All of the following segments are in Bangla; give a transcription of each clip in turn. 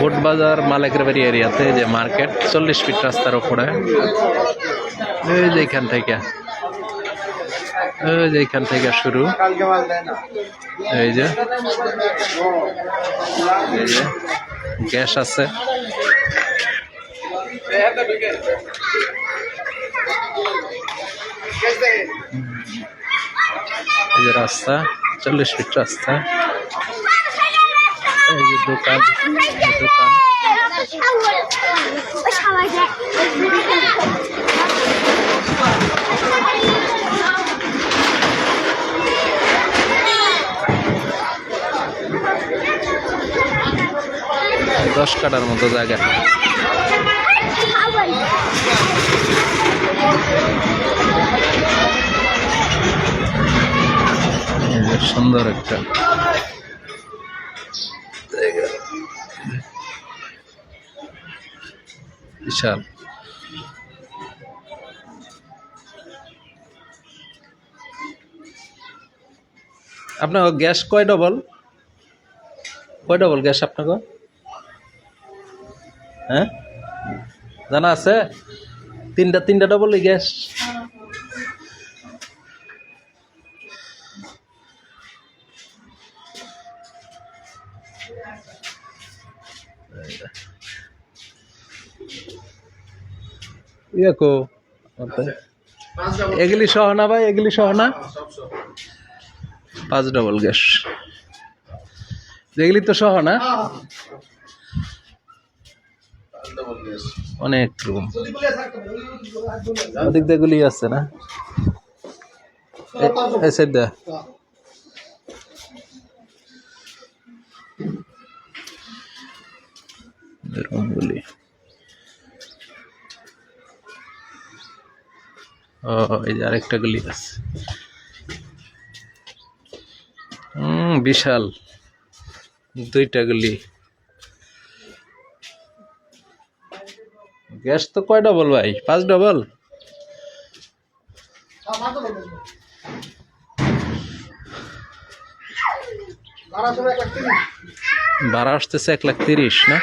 বোট বাজার মালিকের বাড়ি এরিয়াতে যে মার্কেট, চল্লিশ ফিট রাস্তার উপরে এই যে এখান থেকে। ওই যে এখান থেকে শুরু। এই যে। গ্যাস আছে। রাস্তা, চল্লিশ ফিট রাস্তা। এই যে দোকান এই দোকান দশ কাটার মতো জায়গা এই যে সুন্দর একটা বিশাল। আপনার গ্যাস কয় ডবল? কয় ডবল গ্যাস আপনাকে? হ্যাঁ? জানা আছে? তিনটা তিনটা ডবল গ্যাস। ইয়ে কো এগুলি সহ না ভাই, এগুলি সহ না? পাঁচ ডবল গ্যাস। এগুলি তো সহ না? অনেক রুম ওদিক দিয়ে গুলি আছে না? এই সাইড দিয়ে। রুমগুলি ও এই যে আরেকটা গুলি আছে। হুম বিশাল। দুইটা গুলি। গ্যাস তো কয় ডবল ভাই? পাঁচ ডবল? ভাড়া আসতেছে এক লাখ তিরিশ, না?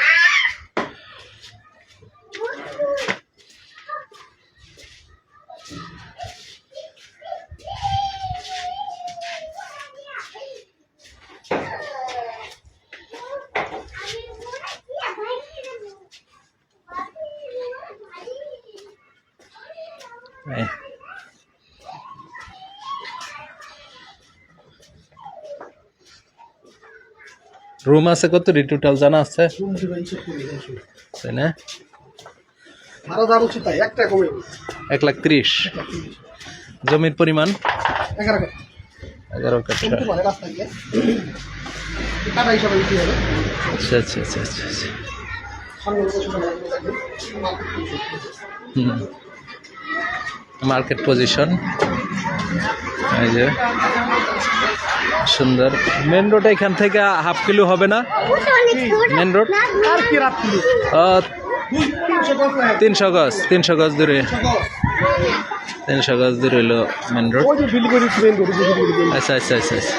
রুম আছে কত? টোটাল জানা আছে? তাই না? হচ্ছে তাই কমে এক লাখ ত্রিশ। জমির পরিমাণ? এগারো কাঠা। আচ্ছা আচ্ছা আচ্ছা আচ্ছা আচ্ছা। হুম। Market position. এই যে সুন্দর। মেন রোড এখান থেকে হাফ কিলো হবে না? মেন রোড আর তিনশো গজ তিনশো গজ দূরে। তিনশো গজ দূরে হলো মেন রোড আচ্ছা আচ্ছা আচ্ছা আচ্ছা।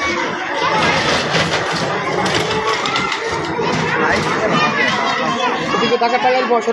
টাকা টাকা বছর